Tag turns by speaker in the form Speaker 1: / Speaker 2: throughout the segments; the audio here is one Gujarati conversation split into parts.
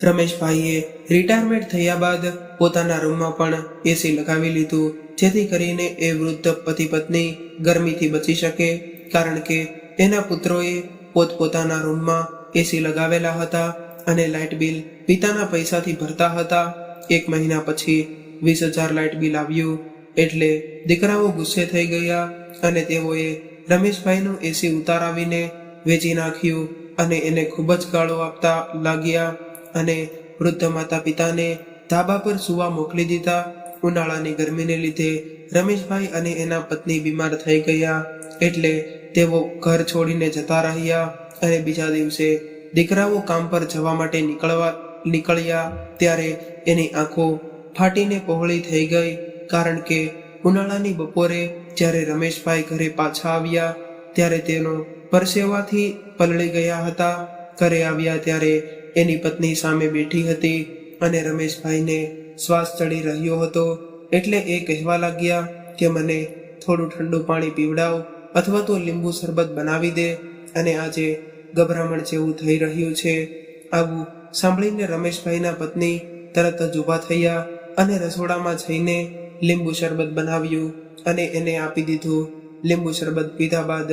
Speaker 1: રમેશભાઈએ રિટાયરમેન્ટ થયા બાદ પોતાના રૂમમાં પણ એસી લગાવી લીધું, જેથી કરીને એ વૃદ્ધ પતિ પત્ની ગરમીથી બચી શકે, કારણ કે એના પુત્રોએ પોતપોતાના રૂમમાં એસી લગાવેલા હતા અને લાઇટ બિલ પિતાના પૈસાથી ભરતા હતા. એક મહિના પછી વીસ હજાર લાઇટ બિલ આવ્યું, એટલે દીકરાઓ ગુસ્સે થઈ ગયા અને તેઓએ રમેશભાઈનું એસી ઉતારાવીને વેચી નાખ્યું અને એને ખૂબ જ ગાળો આપતા લાગ્યા. અને વૃદ્ધ માતા પિતાને ધાબા પર સુવા મોકલી દીધા. ઉનાળાની ગરમીને લીધે રમેશભાઈ અને એના પત્ની બીમાર થઈ ગયા એટલે તેઓ ઘર છોડીને જતા રહ્યા અને બીજા દિવસે દીકરાઓ કામ પર જવા માટે નીકળવા, નીકળ્યા ત્યારે એની આંખો ફાટીને પહોળી થઈ ગઈ કારણ કે ઉનાળાની બપોરે જ્યારે રમેશભાઈ ઘરે પાછા આવ્યા ત્યારે તેનો પરસેવાથી પલળી ગયા હતા. ઘરે આવ્યા ત્યારે એની પત્ની સામે બેઠી હતી અને રમેશભાઈને શ્વાસ ચડી રહ્યો હતો. એટલે એ કહેવા લાગ્યા કે મને થોડું ઠંડુ પાણી પીવડાવ અથવા તો લીંબુ શરબત બનાવી દે અને આજે ગભરામણ જેવું થઈ રહ્યું છે. આવું સાંભળીને રમેશભાઈના પત્ની તરત જ ઊભા થયા અને રસોડામાં જઈને લીંબુ શરબત બનાવ્યું અને એને આપી દીધું. લીંબુ શરબત પીધા બાદ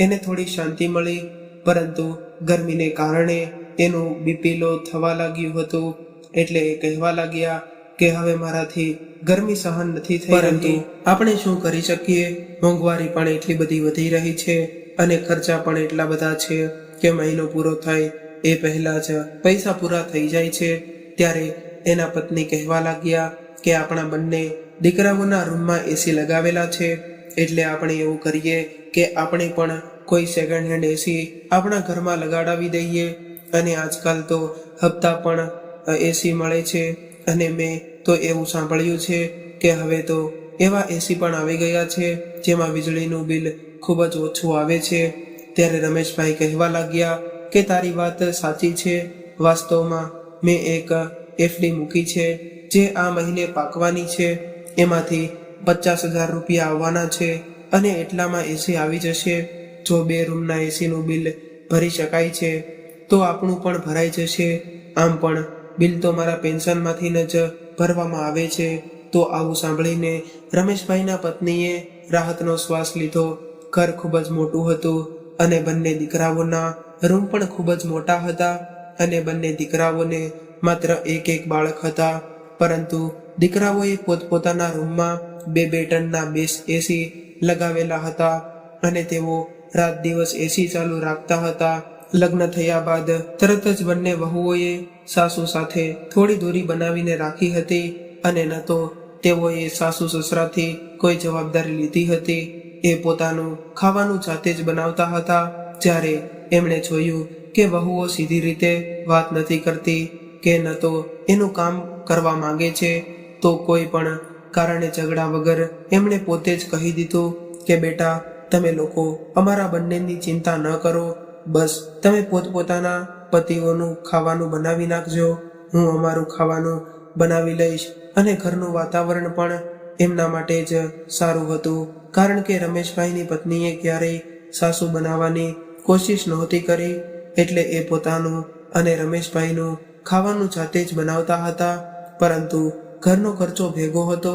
Speaker 1: એને થોડી શાંતિ મળી, પરંતુ ગરમીને કારણે એનું બીપી લો થવા લાગ્યું હતું. એટલે એ કહેવા લાગ્યા કે હવે મારાથી ગરમી સહન નથી થઈ પરંતુ આપણે શું કરી શકીએ? મોંઘવારી પણ એટલી બધી વધી રહી છે અને ખર્ચા પણ એટલા બધા છે કે મહિનો પૂરો થાય એ પહેલા જ પૈસા પૂરા થઈ જાય છે. ત્યારે એના પત્ની કહેવા લાગ્યા કે આપણા બંને દીકરાઓના રૂમમાં એસી લગાવેલા છે. એટલે આપણે એવું કરીએ કે આપણે પણ કોઈ સેકન્ડ હેન્ડ એસી આપણા ઘરમાં લગાડાવી દઈએ. અને આજકાલ તો હપ્તા પણ એસી મળે છે. અને મેં તો એવું સાંભળ્યું છે કે હવે તો એવા એસી પણ આવી ગયા છે, જેમાં વીજળીનું બિલ ખૂબ જ ઓછું આવે છે. ત્યારે રમેશભાઈ કહેવા લાગ્યા કે તારી વાત સાચી છે. વાસ્તવમાં મેં એક એફડી મૂકી છે, જે આ મહિને પાકવાની છે. એમાંથી પચાસ હજાર રૂપિયા આવવાના છે અને એટલામાં એસી આવી જશે. જો બે રૂમના એસીનું બિલ ભરી શકાય છે તો આપણું પણ ભરાઈ જશે. આમ પણ બિલ તો મારા પેન્શનમાંથી જ ભરવામાં આવે છે. તો આવું સાંભળીને રમેશભાઈના પત્નીએ રાહતનો શ્વાસ લીધો. ઘર ખૂબ જ મોટું હતું અને બંને દીકરાઓના રૂમ પણ ખૂબ જ મોટા હતા અને બંને દીકરાઓને માત્ર એક એક બાળક હતા. પરંતુ દીકરાઓએ પોતપોતાના રૂમમાં બે બે ટનના બેસ એસી લગાવેલા હતા અને તેઓ રાત દિવસ એસી ચાલુ રાખતા હતા. લગ્ન થયા બાદ તરત જ બંને વહુઓએ સાસુ સાથે થોડી દૂરી બનાવીને રાખી હતી અને ન તો તેઓએ સાસુ સસરાથી કોઈ જવાબદારી લીધી હતી. એ પોતાનું ખાવાનું જાતે જ બનાવતા હતા. જ્યારે એમણે જોયું કે વહુઓ સીધી રીતે વાત નથી કરતી કે ન તો એનું કામ કરવા માંગે છે, તો કોઈ પણ કારણે ઝઘડા વગર એમણે પોતે જ કહી દીધું કે, બેટા, તમે લોકો અમારા બંનેની ચિંતા ન કરો. બસ તમે પોતપોતાના પતિઓનું ખાવાનું બનાવી નાખજો. હું અમારું ખાવાનું બનાવી લઈશ અને ઘરનું વાતાવરણ પણ એમના માટે જ સારું હતું. કારણ કે રમેશભાઈની પત્નીએ ક્યારેય સાસુ બનાવવાની કોશિશ નહોતી કરી, એટલે એ પોતાનું અને રમેશભાઈનું ખાવાનું જાતે જ બનાવતા હતા. પરંતુ ઘરનો ખર્ચો ભેગો હતો.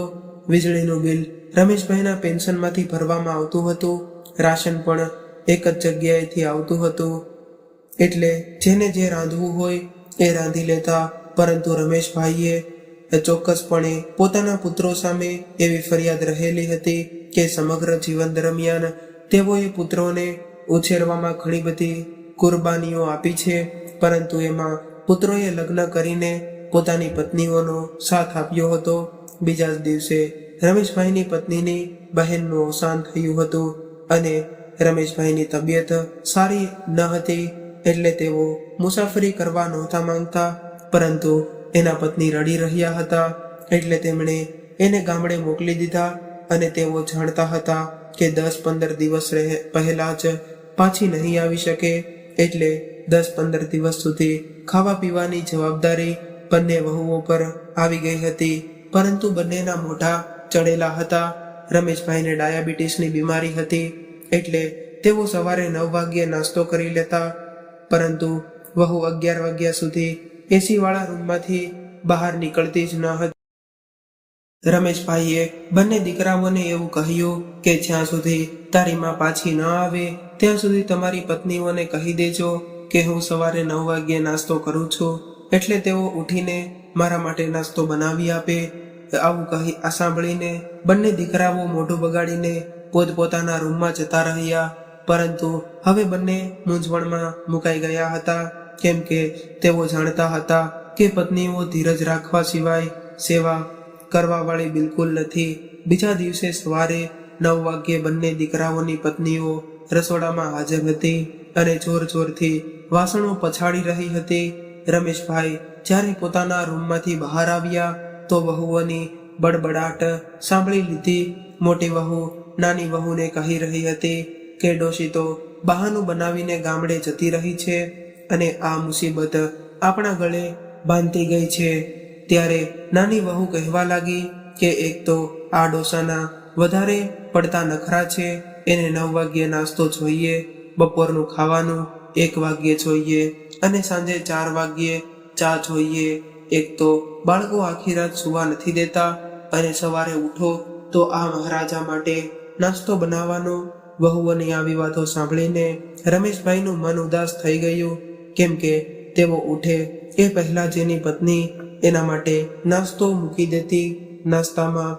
Speaker 1: વીજળીનું બિલ રમેશભાઈના પેન્શનમાંથી ભરવામાં આવતું હતું. રાશન પણ એક જ જગ્યાએથી આવતું હતું. એટલે જેને જે રાંધવું હોય એ રાંધી લેતા, પરંતુ રમેશભાઈએ ચોક્કસપણે પોતાના પુત્રો સામે એવી ફરિયાદ રહેલી હતી કે સમગ્ર જીવન દરમિયાન તેઓએ પુત્રોને ઉછેરવામાં ઘણી બધી કુરબાનીઓ આપી છે, પરંતુ એમાં પુત્રોએ લગ્ન કરીને પોતાની પત્નીઓનો સાથ આપ્યો હતો. બીજા જ દિવસે રમેશભાઈની પત્નીની બહેનનું અવસાન થયું હતું અને રમેશભાઈની તબિયત સારી ન હતી એટલે તેઓ મુસાફરી કરવા નહોતા માંગતા, પરંતુ એના પત્ની રડી રહ્યા હતા એટલે તેમણે એને ગામડે મોકલી દીધા અને તેઓ જાણતા હતા કે દસ પંદર દિવસ રહે પહેલા જ પાછી નહીં આવી શકે એટલે દસ પંદર દિવસ સુધી ખાવા પીવાની જવાબદારી બંને વહુઓ પર આવી ગઈ હતી, પરંતુ બંનેના મોઢા ચડેલા હતા. રમેશભાઈને ડાયાબિટીસની બીમારી હતી એટલે તેઓ સવારે નવ વાગ્યે નાસ્તો કરી લેતા, પરંતુ વહુ અગિયાર વાગ્યા સુધી એસીવાળા રૂમમાંથી બહાર નીકળતી જ ન હતી. રમેશભાઈએ બંને દીકરાઓને એવું કહ્યું કે જ્યાં સુધી તારી માં પાછી ન આવે, ત્યાં સુધી તમારી પત્નીઓને કહી દેજો કે હું સવારે નવ વાગ્યે નાસ્તો કરું છું, એટલે તેઓ ઉઠીને મારા માટે નાસ્તો બનાવી આપે. આવું કહી આ સાંભળીને બંને દીકરાઓ મોઢું બગાડીને પોતપોતાના રૂમમાં જતા રહ્યા, પરંતુ હવે બંને મૂંઝવણમાં મુકાઈ ગયા હતા. કેમ કે તેઓ જાણતા હતા કે પત્નીઓ ધીરજ રાખવા સિવાય સેવા કરવા વાળી બિલકુલ નથી. બીજા દિવસે સવારે નવ વાગ્યે બંને દીકરાઓની પત્નીઓ રસોડામાં હાજર હતી અને જોર જોરથી વાસણો પછાડી રહી હતી. રમેશભાઈ જ્યારે પોતાના રૂમમાંથી બહાર આવ્યા તો વહુઓની બડબડાટ સાંભળી લીધી. મોટી વહુ નાની વહુને કહી રહી હતી કે, ડોશી, તો બહાનું બનાવીને ગામડે જતી રહી છે અને આ મુસીબત આપણા ગળે બાંધતી ગઈ છે. ત્યારે નાની વહુ કહેવા લાગી કે, એક તો આ ડોસાના વધારે પડતા નખરા છે. એને નવ વાગ્યે નાસ્તો જોઈએ, બપોરનું ખાવાનું એક વાગ્યે જોઈએ અને સાંજે ચાર વાગ્યે ચા જોઈએ. એક તો બાળકો આખી રાત સુવા નથી દેતા અને સવારે ઉઠો તો આ મહારાજા માટે નાસ્તો બનાવવાનો વહુઓની આવી વાતો સાંભળીને રમેશભાઈનું મન ઉદાસ થઈ ગયું. કેમ કે તેઓ ઉઠે એ પહેલા જેની પત્ની એના માટે નાસ્તો મૂકી દેતી. નાસ્તામાં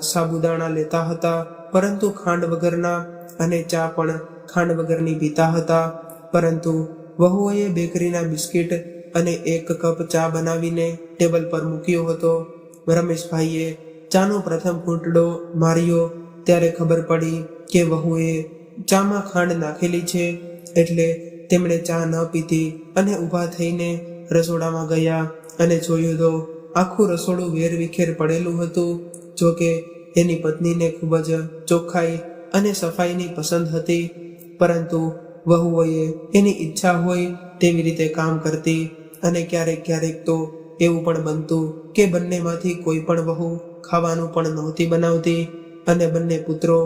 Speaker 1: સાબુદાણા લેતા હતા, પરંતુ ખાંડ વગરના અને ચા પણ ખાંડ વગરની પીતા હતા. પરંતુ વહુઓએ બેકરીના બિસ્કિટ અને એક કપ ચા બનાવીને ટેબલ પર મૂક્યો હતો. રમેશભાઈએ ચાનો પ્રથમ ઘૂંટડો માર્યો. ત્યારે ખબર પડી કે વહુએ ચામાં ખાંડ નાખેલી છે. એટલે તેમણે ચા ન પીધી અને ઊભા થઈને રસોડામાં ગયા અને જોયું તો આખું રસોડું વેરવિખેર પડેલું હતું. જોકે એની પત્નીને ખૂબ જ ચોખ્ખાઈ અને સફાઈની પસંદ હતી. પરંતુ વહુઓએ એની ઈચ્છા હોય તેવી રીતે કામ કરતી અને ક્યારેક ક્યારેક તો એવું પણ બનતું કે બંનેમાંથી કોઈ પણ વહુ ખાવાનું પણ નહોતી બનાવતી અને બંને પુત્રો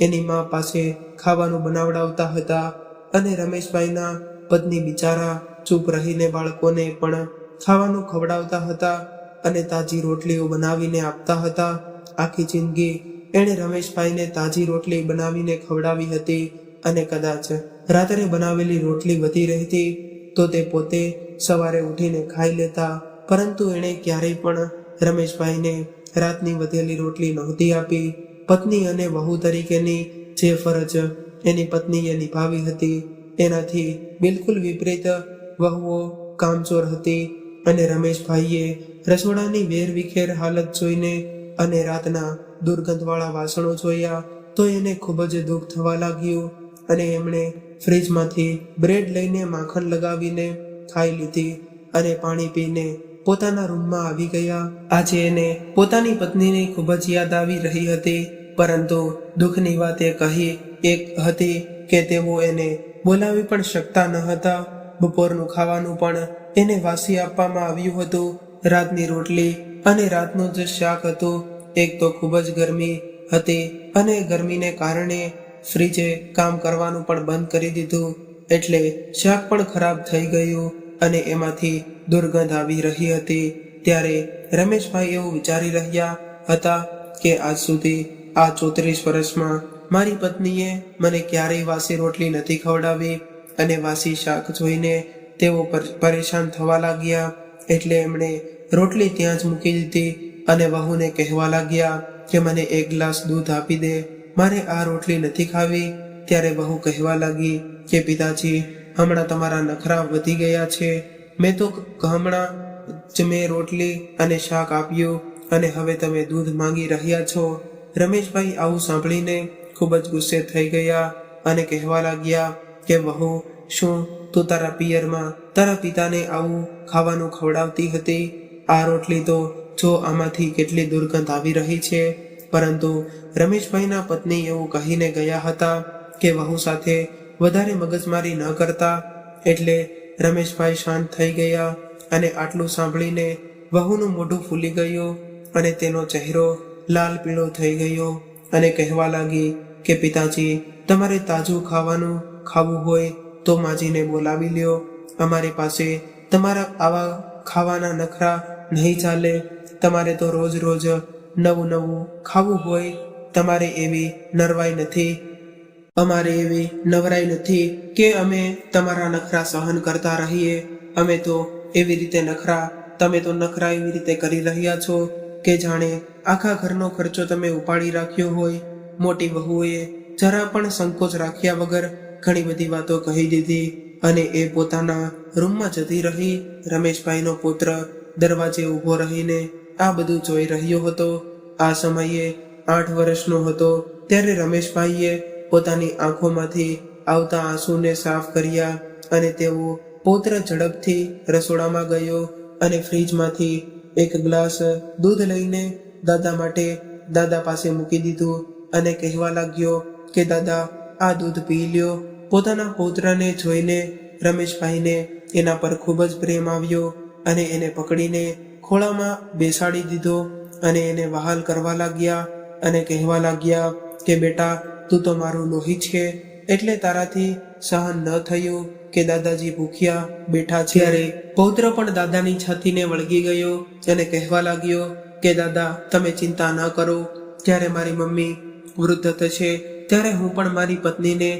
Speaker 1: એની મા પાસે ખાવાનું બનાવડાવતા હતા અને રમેશભાઈના પત્ની બિચારા ચૂપ રહીને બાળકોને પણ ખાવાનું ખવડાવતા હતા અને તાજી રોટલીઓ બનાવીને આપતા હતા. આખી જિંદગી એણે રમેશભાઈને તાજી રોટલી બનાવીને ખવડાવી હતી અને કદાચ રાત્રે બનાવેલી રોટલી વધી રહેતી તો તે પોતે સવારે ઉઠીને ખાઈ લેતા, પરંતુ એણે ક્યારેય પણ રમેશભાઈને રાતની વધેલી રોટલી નહોતી આપી. પત્ની અને વહુ તરીકેની જે ફરજ એની પત્નીએ નિભાવી હતી, એનાથી બિલકુલ વિપરીત વહુઓ કામચોર હતી અને રમેશભાઈએ રસોડાની વેરવિખેર હાલત જોઈને અને રાતના દુર્ગંધવાળા વાસણો જોયા તો એને ખૂબ જ દુઃખ થવા લાગ્યું અને એમણે ફ્રીજમાંથી બ્રેડ લઈને માખણ લગાવીને ખાઈ લીધી અને પાણી પીને પોતાના રૂમમાં આવી ગયા. આજે એને પોતાની પત્નીની ખૂબ જ યાદ આવી રહી હતી, પરંતુ દુઃખની વાત એ કહી એક હતી કે તેઓ એને બોલાવી પણ શકતા ન હતા. બપોરનું ખાવાનું પણ એને વાસી આપવામાં આવ્યું હતું. રાતની રોટલી અને રાતનું જે શાક હતું. એક તો ખૂબ જ ગરમી હતી અને ગરમીને કારણે ફ્રીજે કામ કરવાનું પણ બંધ કરી દીધું. એટલે શાક પણ ખરાબ થઈ ગયું અને એમાંથી દુર્ગંધ આવી રહી હતી. ત્યારે રમેશભાઈ એવું વિચારી રહ્યા હતા કે આજ સુધી આ ચોત્રીસ વર્ષમાં મારી પત્નીએ મને ક્યારેય વાસી રોટલી નથી ખવડાવી અને વાસી શાક જોઈને તેઓ પર- પરેશાન થવા લાગ્યા. એટલે એમણે રોટલી ત્યાં જ મૂકી દીધી અને વહુને કહેવા લાગ્યા કે મને એક ગ્લાસ દૂધ આપી દે. મારે આ રોટલી નથી ખાવી. ત્યારે વહુ કહેવા લાગી કે, પિતાજી, હમણાં તમારા નખરા વધી ગયા છે. મેં તો હમણાં જ મેં રોટલી અને શાક આપ્યું અને હવે તમે દૂધ માંગી રહ્યા છો. રમેશભાઈ આવું સાંભળીને ખૂબ જ ગુસ્સે થઈ ગયા અને કહેવા લાગ્યા કે, વહુ, શું તું તારા પિયરમાં, તારા પિતાને આવું ખાવાનું ખવડાવતી હતી? આ રોટલી તો જો આમાંથી કેટલી દુર્ગંધ આવી રહી છે. પરંતુ રમેશભાઈના પત્ની એવું કહીને ગયા હતા કે વહુ સાથે વધારે મગજમારી ન કરતા એટલે રમેશભાઈ શાંત થઈ ગયા અને આટલું સાંભળીને વહુનું મોઢું ફૂલી ગયું અને તેનો ચહેરો લાલ પીળો થઈ ગયો અને કહેવા લાગી કે, પિતાજી, તમારે તાજું ખાવાનું ખાવું હોય તો માજીને બોલાવી લ્યો. અમારી પાસે તમારા આવા ખાવાના નખરા નહીં ચાલે. તમારે તો રોજ રોજ નવું નવું ખાવું હોય. તમારે એવી નરવાઈ નથી અમારે એવી નવરાઈ નથી કે અમે તમારા નખરા સહન કરતા રહીએ. અમે તો એવી રીતે નખરા, તમે તો નખરા એવી રીતે કરી રહ્યા છો કે જાણે આખા ઘરનો ખર્ચો તમે ઉપાડી રાખ્યો હોય. મોટી વહુએ જરા પણ સંકોચ રાખ્યા વગર ઘણી બધી વાતો કહી દીધી અને એ પોતાના રૂમમાં જતી રહી. રમેશભાઈનો પુત્ર દરવાજે ઊભો રહીને આ બધું જોઈ રહ્યો હતો. આ સમયે આઠ વર્ષનો હતો ત્યારે રમેશભાઈએ પોતાની આંખોમાંથી આવતા આંસુને સાફ કર્યા અને તેઓ પોત્ર ઝડપથી રસોડામાં ગયો અને ફ્રીજમાંથી એક ગ્લાસ દૂધ લઈને દાદા માટે દાદા પાસે મૂકી દીધું અને કહેવા લાગ્યો કે, દાદા, આ દૂધ પી લ્યો. પોતાના પૌત્રને જોઈને રમેશભાઈને એના પર ખૂબ જ પ્રેમ આવ્યો અને એને પકડીને ખોળામાં બેસાડી દીધો અને એને વહાલ કરવા લાગ્યા અને કહેવા લાગ્યા કે, બેટા તું તો મારું લોહી છે, એટલે તારાથી સહન ન થયું કે દાદાજી ભૂખ્યા બેઠા છે. ત્યારે પૌત્ર પણ દાદાની છાતીને વળગી ગયો અને કહેવા લાગ્યો કે, દાદા, તમે ચિંતા ન કરો. જ્યારે મારી મમ્મી વૃદ્ધ થશે, ત્યારે હું પણ મારી પત્નીને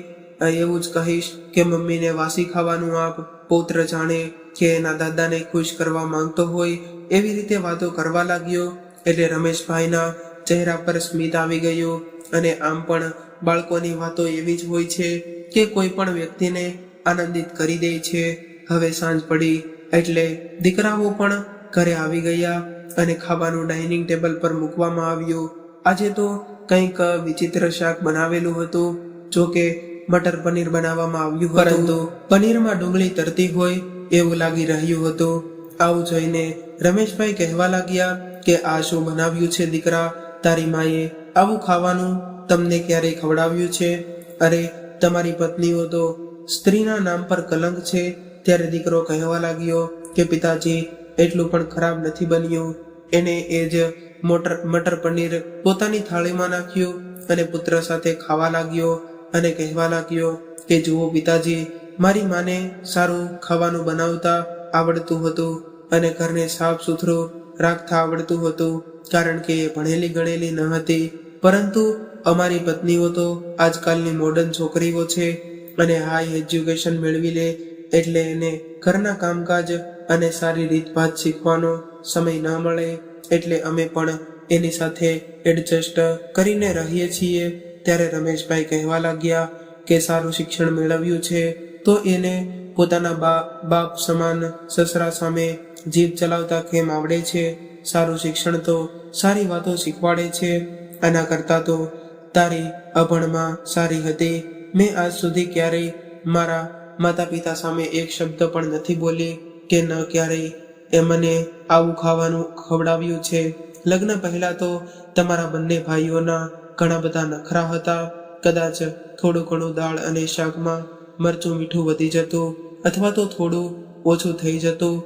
Speaker 1: એવું જ કહીશ કે, મમ્મીને વાસી ખાવાનું આપ. પૌત્ર જાણે કે એના દાદાને ખુશ કરવા માંગતો હોય એવી રીતે વાતો કરવા લાગ્યો. એટલે રમેશભાઈના ચહેરા પર સ્મિત આવી ગયું અને આમ પણ બાળકોની વાતો એવી જ હોય છે કે કોઈ પણ વ્યક્તિને આનંદિત કરી દે છે. હવે સાંજ પડી એટલે દીકરાઓ પણ ઘરે આવી ગયા અને ખાવાનું ડાઇનિંગ ટેબલ પર મૂકવામાં આવ્યું. આજે તો કંઈક વિચિત્ર શાક બનાવેલું હતું, જો કે મટર પનીર બનાવવામાં આવ્યું પરંતુ પનીરમાં ડુંગળી તરતી હોય એવું લાગી રહ્યું હતું. આવું જોઈને રમેશભાઈ કહેવા લાગ્યા કે આ શું બનાવ્યું છે દીકરા? તારી માએ આવું ખાવાનું તમને ક્યારેય ખવડાવ્યું છે? અરે, તમારી પત્નીઓ તો સ્ત્રીના નામ પર કલંક છે. ત્યારે દીકરો કહેવા લાગ્યો કે, પિતાજી, એટલું પણ ખરાબ નથી બન્યું. એને એ જ મોટર, મટર પનીર પોતાની થાળીમાં નાખ્યું અને પુત્ર સાથે ખાવા લાગ્યો અને કહેવા લાગ્યો કે, જુઓ પિતાજી, મારી માને સારું ખાવાનું બનાવતા આવડતું હતું અને ઘરને સાફ સુથરું રાખતા આવડતું હતું. કારણ કે એ ભણેલી ગણેલી ન હતી. પરંતુ અમારી પત્નીઓ તો આજકાલની મોડર્ન છોકરીઓ છે અને હાઈ એજ્યુકેશન મેળવી લે એટલે એને ઘરના કામકાજ અને સારી રીતભાત શીખવાનો સમય ન મળે એટલે અમે પણ એની સાથે એડજસ્ટ કરીને રહીએ છીએ. ત્યારે રમેશભાઈ કહેવા લાગ્યા કે સારું શિક્ષણ મેળવ્યું છે તો એને પોતાના બા, બાપ સમાન સસરા સામે જીભ ચલાવતા કેમ આવડે છે? સારું શિક્ષણ તો સારી વાતો શીખવાડે છે. આના કરતાં તો તારી અભણમાં સારી હતી મેં આજ સુધી ક્યારેય મારા માતા પિતા સામે એક શબ્દ પણ નથી બોલી કે ન ક્યારેય. એ મને આવું ખાવાનું ખવડાવ્યું છે. લગ્ન પહેલા તો તમારા બંને ભાઈઓના ઘણા બધા નખરા હતા. કદાચ થોડું ઘણું દાળ અને શાકમાં મરચું મીઠું વધી જતું અથવા તો થોડું ઓછું થઈ જતું.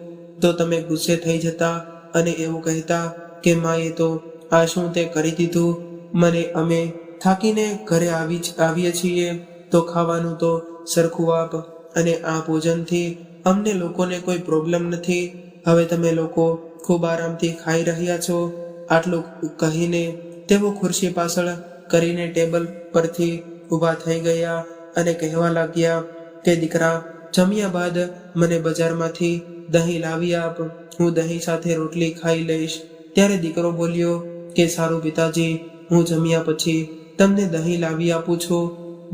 Speaker 1: તો તમે ગુસ્સે થઈ જતા અને એવું કહેતા કે, માએ તો આ શું તે કરી દીધું? મને અમે થાકીને ઘરે આવી આવીએ છીએ, તો ખાવાનું તો સરખું આપ અને આ ભોજનથી અમને લોકોને કોઈ પ્રોબ્લેમ નથી. હવે તમે લોકો ખૂબ આરામથી ખાઈ રહ્યા છો. આટલું કહીને તેઓ ખુરશી પાછળ કરીને ટેબલ પરથી ઊભા થઈ ગયા અને કહેવા લાગ્યા કે, દીકરા, જમ્યા બાદ મને બજારમાંથી દહીં લાવી આપ. હું દહીં સાથે રોટલી ખાઈ લઈશ. ત્યારે દીકરો બોલ્યો કે, સારું પિતાજી, હું જમ્યા પછી તમને દહીં લાવી આપું છું.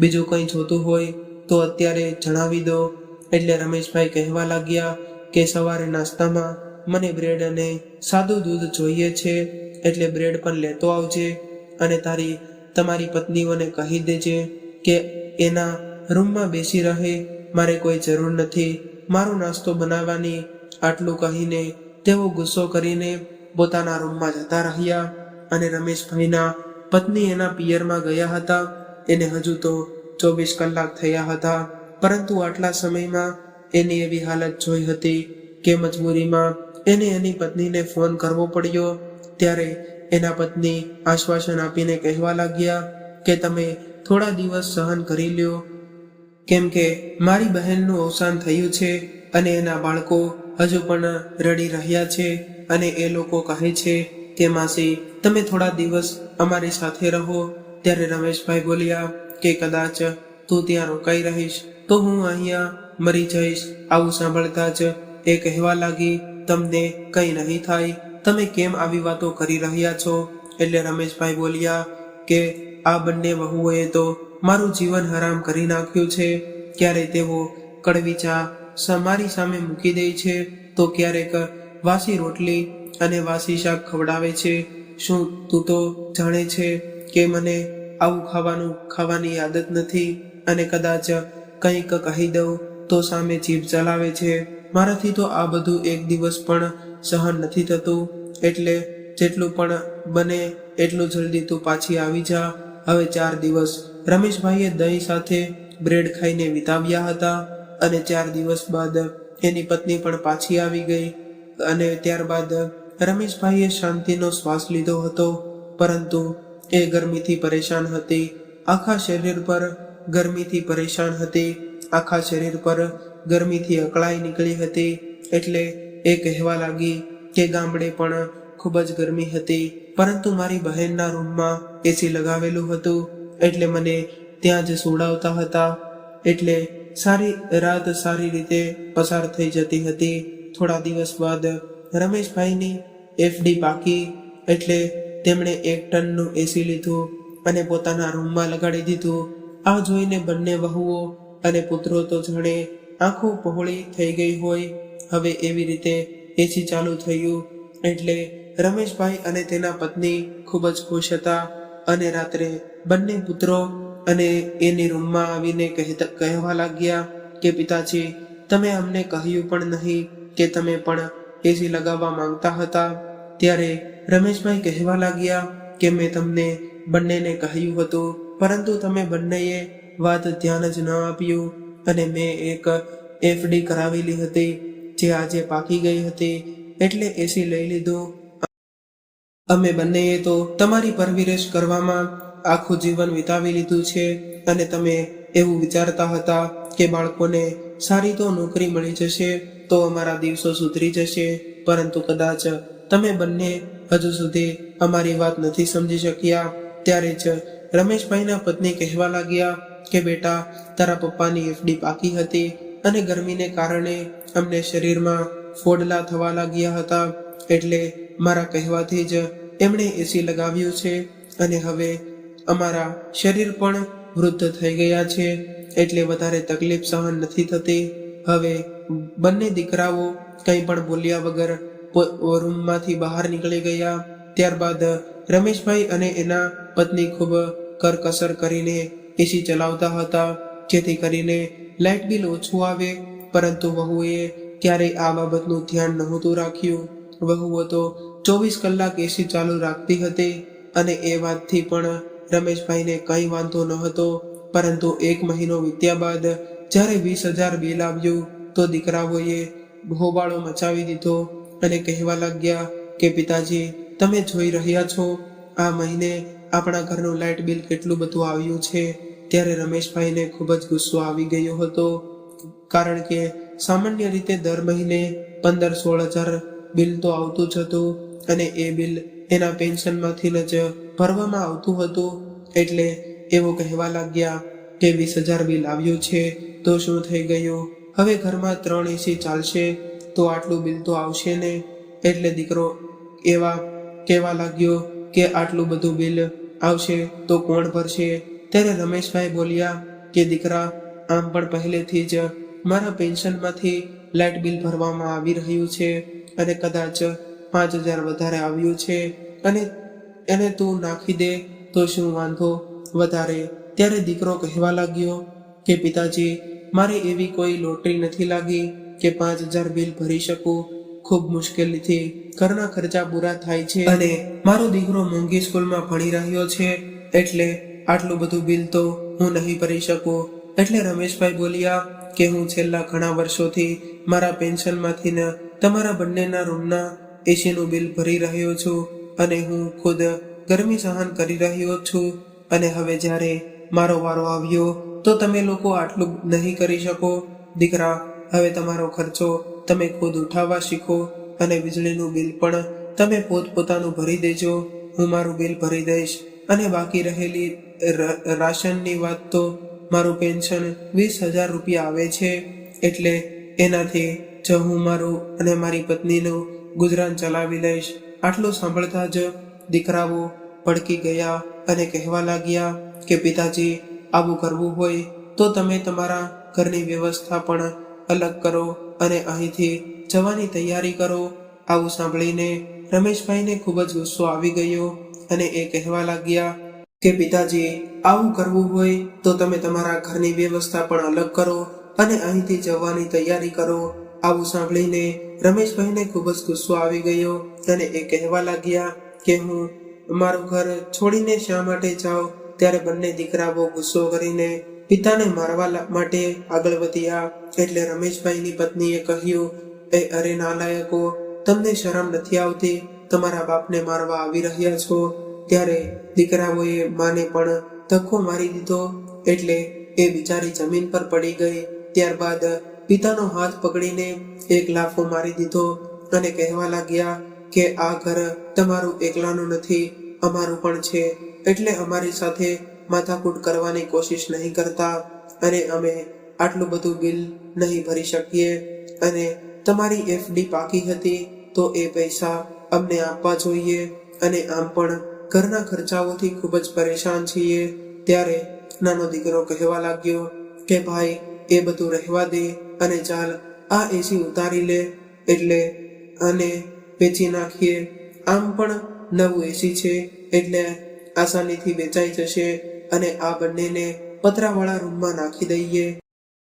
Speaker 1: બીજું કંઈ જોતું હોય તો અત્યારે જણાવી દો. એટલે રમેશભાઈ કહેવા લાગ્યા કે સવારે નાસ્તામાં મને બ્રેડ અને સાદું દૂધ જોઈએ છે, એટલે બ્રેડ પણ લેતો આવજે અને તારી, તમારી પત્નીઓને કહી દેજે કે એના રૂમમાં બેસી રહે, મારે કોઈ જરૂર નથી. મારો નાસ્તો બનાવવાની આટલું કહીને તેઓ ગુસ્સો કરીને પોતાના રૂમમાં જતા રહ્યા અને રમેશભાઈના પત્ની એના પિયરમાં ગયા હતા. એને હજુ તો ચોવીસ કલાક થયા હતા. પરંતુ આટલા સમયમાં એની એવી હાલત જોઈ હતી કે મજબૂરીમાં એને એની પત્નીને ફોન કરવો પડ્યો. ત્યારે એના પત્ની આશ્વાસન આપીને કહેવા લાગ્યા કે તમે થોડા દિવસ સહન કરી લ્યો. કેમ કે મારી બહેનનું અવસાન થયું છે અને એના બાળકો હજુ પણ રડી રહ્યા છે અને એ લોકો કહે છે કે માસી તમે થોડા દિવસ અમારી સાથે રહો. ત્યારે રમેશભાઈ બોલ્યા કે કદાચ તું ત્યાં રોકાઈ રહીશ, તો હું અહીંયા મરી જઈશ. આવું સાંભળતા જ એ કહેવા લાગી, તમને કંઈ નહીં થાય. તમે કેમ આવી વાતો કરી રહ્યા છો? એટલે રમેશભાઈ બોલ્યા કે, આ બંને વહુઓએ તો મારું જીવન હરામ કરી નાખ્યું છે. ક્યારે તેઓ કડવી ચા મારી સામે મૂકી દે છે, તો ક્યારેક વાસી રોટલી અને વાસી શાક ખવડાવે છે? શું તું તો જાણે છે કે મને આવું ખાવાનું ખાવાની આદત નથી? અને કદાચ કંઈક કહી દઉં તો સામે જીભ ચલાવે છે. મારાથી તો આ બધું એક દિવસ પણ સહન નથી થતું. એટલે જેટલું પણ બને એટલું જલ્દી તું પાછી આવી જા. હવે ચાર દિવસ રમેશભાઈએ દહીં સાથે બ્રેડ ખાઈને વિતાવ્યા હતા અને ચાર દિવસ બાદ એની પત્ની પણ પાછી આવી ગઈ. અને ત્યારબાદ રમેશભાઈએ શાંતિનો શ્વાસ લીધો હતો, પરંતુ એ ગરમીથી પરેશાન હતી. આખા શરીર પર ગરમીથી પરેશાન હતી. આખા શરીર પર ગરમીથી અકળાઈ નીકળી હતી. એટલે એ કહેવા લાગી કે ગામડે પણ ખૂબ જ ગરમી હતી. પરંતુ મારી બહેનના રૂમમાં એસી લગાવેલું હતું. એટલે મને ત્યાં જ સુડાવતા હતા. એટલે સારી રાત સારી રીતે પસાર થઈ જતી હતી. થોડા દિવસ બાદ રમેશભાઈની એફડી બાકી એટલે તેમણે એક ટનનું એસી લીધું અને પોતાના રૂમમાં લગાડી દીધું. આ જોઈને બંને વહુઓ અને પુત્રો તો જાણે આંખો પહોળી થઈ ગઈ હોય. હવે એવી રીતે એસી ચાલુ થયું એટલે રમેશભાઈ અને તેના પત્ની ખૂબ જ ખુશ હતા અને રાત્રે બંને પુત્રો અને એની રૂમમાં આવીને કહેવા લાગ્યા કે, પિતાજી, તમે અમને કહ્યું પણ નહીં કે તમે પણ એસી લગાવવા માંગતા હતા. ત્યારે રમેશભાઈ કહેવા લાગ્યા કે મેં તમને બંનેને કહ્યું હતું, પરંતુ તમે બંનેએ વાત ધ્યાન જ ન આપ્યું અને મેં એક એફડી કરાવેલી હતી, જે આજે પાકી ગઈ હતી, એટલે એસી લઈ લીધું. અમે બંનેએ તો તમારી પરવિરેશ કરવામાં આખું જીવન વિતાવી લીધું છે અને તમે એવું વિચારતા હતા કે બાળકોને સારી તો નોકરી મળી જશે તો અમારા દિવસો સુધરી જશે, પરંતુ કદાચ તમે બંને હજુ સુધી અમારી વાત નથી સમજી શક્યા. ત્યારે જ રમેશભાઈના પત્ની કહેવા લાગ્યા કે, બેટા, તારા પપ્પાની એફડી પાકી હતી અને ગરમીને કારણે અમને શરીરમાં ફોડલા થવા લાગ્યા હતા. એટલે મારા કહેવાથી જ એમણે એસી લગાવ્યું છે અને હવે અમારા શરીર પણ વૃદ્ધ થઈ ગયા છે. એટલે વધારે તકલીફ સહન નથી થતી. હવે બંને દીકરાઓ કંઈ પણ બોલ્યા વગર રૂમમાંથી બહાર નીકળી ગયા. ત્યારબાદ રમેશભાઈ અને એના પત્ની ખૂબ કરકસર કરીને એસી ચલાવતા હતા, જેથી કરીને લાઇટ બિલ ઓછું આવે, પરંતુ વહુએ ક્યારેય આ બાબતનું ધ્યાન નહોતું રાખ્યું. વહુઓ તો ચોવીસ કલાક એસી ચાલુ રાખતી હતી અને એ વાતથી પણ રમેશભાઈને કંઈ વાંધો ન હતો પરંતુ એક મહિનો વીત્યા બાદ જ્યારે વીસ હજાર બિલ આવ્યું તો દીકરાઓએ હોબાળો મચાવી દીધો અને કહેવા લાગ્યા કે, પિતાજી, તમે જોઈ રહ્યા છો, આ મહિને આપણા ઘરનું લાઇટ બિલ કેટલું બધું આવ્યું છે. ત્યારે રમેશભાઈને ખૂબ જ ગુસ્સો આવી ગયો હતો, કારણ કે સામાન્ય રીતે દર મહિને પંદર સોળ હજાર બિલ તો આવતું જ હતું અને એ બિલ એના પેન્શનમાંથી જ ભરવામાં આવતું હતું. એટલે એવો કહેવા લાગ્યા કે, વીસ હજાર બિલ આવ્યું છે, તો શું થઈ ગયું? હવે ઘરમાં ત્રણ એસી ચાલશે, તો આટલું બિલ તો આવશે ને? એટલે દીકરો એવા કહેવા લાગ્યો કે આટલું બધું બિલ આવશે તો કોણ ભરશે? ત્યારે રમેશભાઈ બોલ્યા કે દીકરા, આમ પણ પહેલેથી જ મારા પેન્શનમાંથી લાઇટ બિલ ભરવામાં આવી રહ્યું છે અને કદાચ પાંચ હજાર વધારે આવ્યું છે અને એને તું નાખી દે તો શું વાંધો? વધારે. ત્યારે દીકરો કહેવા લાગ્યો કે પિતાજી મારે એવી કોઈ લોટરી નથી લાગી કે પાંચ હજાર બિલ ભરી શકું. ખૂબ મુશ્કેલીથી ઘરના ખર્ચા પૂરા થાય છે અને મારો દીકરો મોંઘી સ્કૂલમાં ભણી રહ્યો છે એટલે આટલું બધું બિલ તો હું નહીં ભરી શકું. એટલે રમેશભાઈ બોલ્યા કે હું છેલ્લા ઘણા વર્ષોથી મારા પેન્શનમાંથી ને તમારા બંનેના રૂમના એસીનું બિલ ભરી રહ્યો છું અને હું ખુદ ગરમી સહન કરી રહ્યો છું. અને હવે જ્યારે મારો વારો આવ્યો તો તમે લોકો આટલું નહીં કરી શકો. દીકરા, હવે તમારો ખર્ચો તમે ખુદ ઉઠાવવા શીખો અને વીજળીનું બિલ પણ તમે પોતપોતાનું ભરી દેજો. હું મારું બિલ ભરી દઈશ. અને બાકી રહેલી રાશનની વાત તો મારું પેન્શન વીસ હજાર રૂપિયા આવે છે. એટલે એનાથી જ હું મારું અને મારી પત્નીનું ગુજરાન ચલાવી લઈશ. આટલું સાંભળતા જ દીકરાઓ ભડકી ગયા અને કહેવા લાગ્યા કે, પિતાજી આવું કરવું હોય તો તમે તમારા ઘરની વ્યવસ્થા પણ અલગ કરો અને અહીંથી જવાની તૈયારી કરો. આવું સાંભળીને રમેશભાઈને ખૂબ જ ગુસ્સો આવી ગયો અને એ કહેવા લાગ્યા કે, પિતાજી, આવું કરવું હોય તો તમે તમારા ઘરની વ્યવસ્થા પણ અલગ કરો અને અહીંથી જવાની તૈયારી કરો. આવું સાંભળીને રમેશભાઈને ખૂબ જ ગુસ્સો આવી ગયો અને એ કહેવા લાગ્યા કે, હું મારું ઘર છોડીને શા માટે જાઉં? ત્યારે બંને દીકરાઓ ગુસ્સો કરીને પિતાને મારવા માટે આગળ વધ્યા. એટલે રમેશભાઈની પત્નીએ કહ્યું, એ અરે નાલાયકો, તમને શરમ નથી આવતી? તમારા બાપને મારવા આવી રહ્યા છો? ત્યારે દીકરાઓએ માને પણ ધક્કો મારી દીધો. એટલે એ બિચારી જમીન પર પડી ગઈ. ત્યારબાદ પિતાનો હાથ પકડીને એક લાફો મારી દીધો અને કહેવા લાગ્યા કે આ ઘર તમારું એકલાનું નથી, અમારું પણ છે. એટલે અમારી સાથે માથાકૂટ કરવાની કોશિશ નહીં કરતા અને અમે આટલું બધું બિલ નહીં ભરી શકીએ. અને તમારી એફડી પાકી હતી તો એ પૈસા અમને આપવા જોઈએ. અને આમ પણ ઘરના ખર્ચાઓથી ખૂબ જ પરેશાન છીએ. ત્યારે નાનો દીકરો કહેવા લાગ્યો કે, ભાઈ, એ બધું રહેવા દે અને ચાલ, આ એસી ઉતારી લે. એટલે અને વેચી નાખીએ. આમ પણ નવું એસી છે એટલે આસાનીથી વેચાઈ જશે અને આ બંનેને પતરાવાળા રૂમમાં નાખી દઈએ.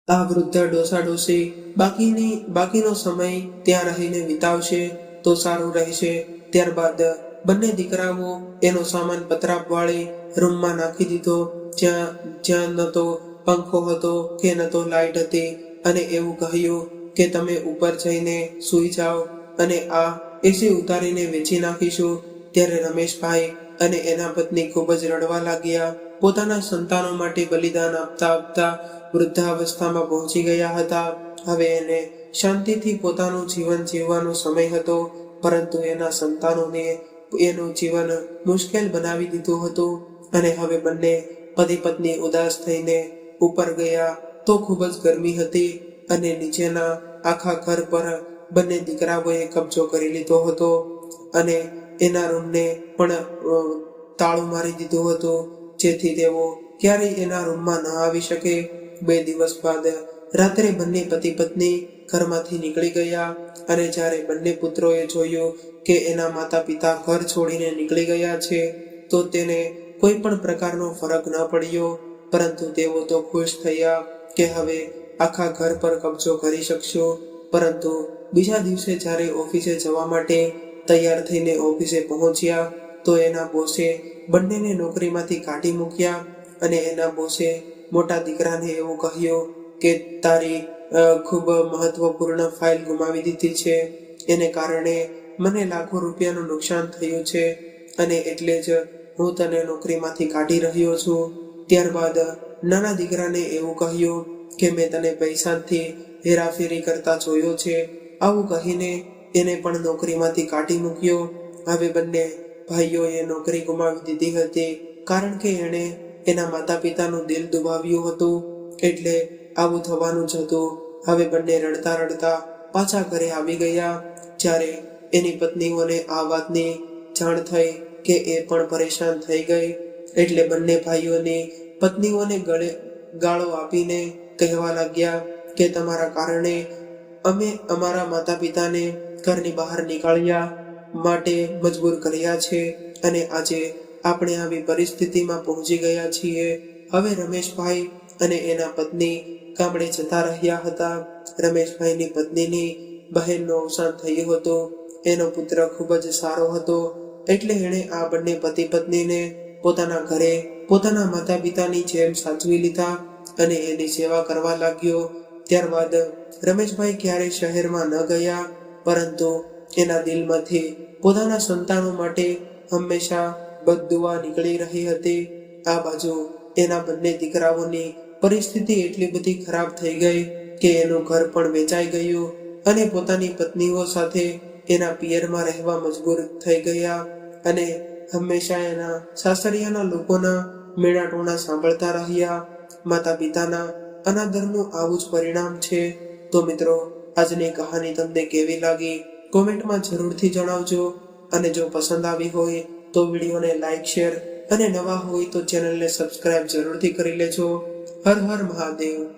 Speaker 1: આ વૃદ્ધ ડોસા ડોસી બાકીની, બાકીનો સમય ત્યાં રહીને વિતાવશે તો સારું રહેશે. ત્યારબાદ બંને દીકરાઓ એનો સામાન પતરાવાળી રૂમમાં નાખી દીધો. જ્યાં જ્યાં ન તો પંખો હતો કે ન તો લાઇટ હતી અને એવું કહ્યું કે તમે ઉપર જઈને સૂઈ જાઓ અને આ એસી ઉતારીને વેચી નાખીશું. ત્યારે રમેશભાઈ અને એના પત્ની ખૂબ જ રડવા લાગ્યા. પોતાના સંતાનો માટે બલિદાન આપતા આપતા વૃદ્ધાવસ્થામાં પહોંચી ગયા હતા. હવે એને શાંતિથી પોતાનું જીવન જીવવાનો સમય હતો, પરંતુ એના સંતાનોને એનું જીવન મુશ્કેલ બનાવી દીધું હતું અને હવે બંને પતિ પત્ની ઉદાસ થઈને ઉપર ગયા. તો ખૂબ જ ગરમી હતી અને નીચેના આખા ઘર પર બંને દીકરાઓએ કબજો કરી લીધો હતો અને એના રૂમને પણ તાળું મારી દીધું હતું. જેથી તેઓ ક્યારેય એના રૂમમાં ન આવી શકે. બે દિવસ બાદ રાત્રે બંને પતિ પત્ની ઘરમાંથી નીકળી ગયા અને જ્યારે બંને પુત્રોએ જોયું કે એના માતા પિતા ઘર છોડીને નીકળી ગયા છે, તો તેને કોઈ પણ પ્રકારનો ફરક ન પડ્યો. પરંતુ તેઓ તો ખુશ થયા કે હવે આખા ઘર પર કબજો કરી શકશો. પરંતુ બીજા દિવસે જ્યારે ઓફિસે જવા માટે તૈયાર થઈને ઓફિસે પહોંચ્યા તો એના બોસે બંનેને નોકરીમાંથી કાઢી મૂક્યા અને એના બોસે મોટા દીકરાને એવું કહ્યું કે તારી ખૂબ મહત્વપૂર્ણ ફાઇલ ગુમાવી દીધી છે. એને કારણે મને લાખો રૂપિયાનું નુકસાન થયું છે અને એટલે જ હું તને નોકરીમાંથી કાઢી રહ્યો છું. ત્યારબાદ નાના દીકરાને એવું કહ્યું કે મેં તને પૈસાથી હેરાફેરી કરતા જોયો છે. આવું કહીને એને પણ નોકરીમાંથી કાઢી મૂક્યો. હવે બંને ભાઈઓએ નોકરી ગુમાવી દીધી હતી, કારણ કે એણે એના માતા પિતાનું દિલ દુભાવ્યું હતું. એટલે આવું થવાનું જ હતું. હવે બંને રડતા રડતા પાછા ઘરે આવી ગયા, જ્યારે એની પત્નીઓને આ વાતની જાણ થઈ કે એ પણ પરેશાન થઈ ગઈ. એટલે બંને ભાઈઓની પત્નીઓને ગળે ગાળો આપીને કહેવા લાગ્યા કે તમારા કારણે અમે અમારા માતા પિતાને ઘરની બહાર નીકળ્યા માટે મજબૂર કર્યા છે અને આજે આપણે આવી પરિસ્થિતિમાં પહોંચી ગયા છીએ. હવે રમેશભાઈ અને એના પત્ની ગામડે જતા રહ્યા હતા. રમેશભાઈની પત્નીની બહેનનું અવસાન થયું હતું. એનો પુત્ર ખૂબ જ સારો હતો. એટલે એણે આ બંને પતિ પત્નીને પોતાના ઘરે પોતાના માતા પિતાની જેમ સાચવી લીધા અને એની સેવા કરવા લાગ્યો. ત્યારબાદ રમેશભાઈ ક્યારેય શહેરમાં ન ગયા. પરંતુ એના દિલમાંથી પોતાના સંતાનો માટે હંમેશા બદદુઆ નીકળી રહી હતી. આ બાજુ એના બંને દીકરાઓની પરિસ્થિતિ એટલી બધી ખરાબ થઈ ગઈ કે એનું ઘર પણ વેચાઈ ગયું અને પોતાની પત્નીઓ સાથે એના પિયરમાં રહેવા મજબૂર થઈ ગયા અને હંમેશા એના સાસરિયાના લોકોના મેળાટોણા સાંભળતા રહ્યા. માતા પિતાના અનાદરનું આવું જ પરિણામ છે. તો મિત્રો આજની કહાની તમને કેવી લાગી? કોમેન્ટમાં જરૂરથી જણાવજો. અને જો પસંદ આવી હોય તો વિડીયોને લાઈક, શેર અને નવા હોય તો ચેનલને સબસ્ક્રાઇબ જરૂરથી કરી લેજો. હર હર મહાદેવ.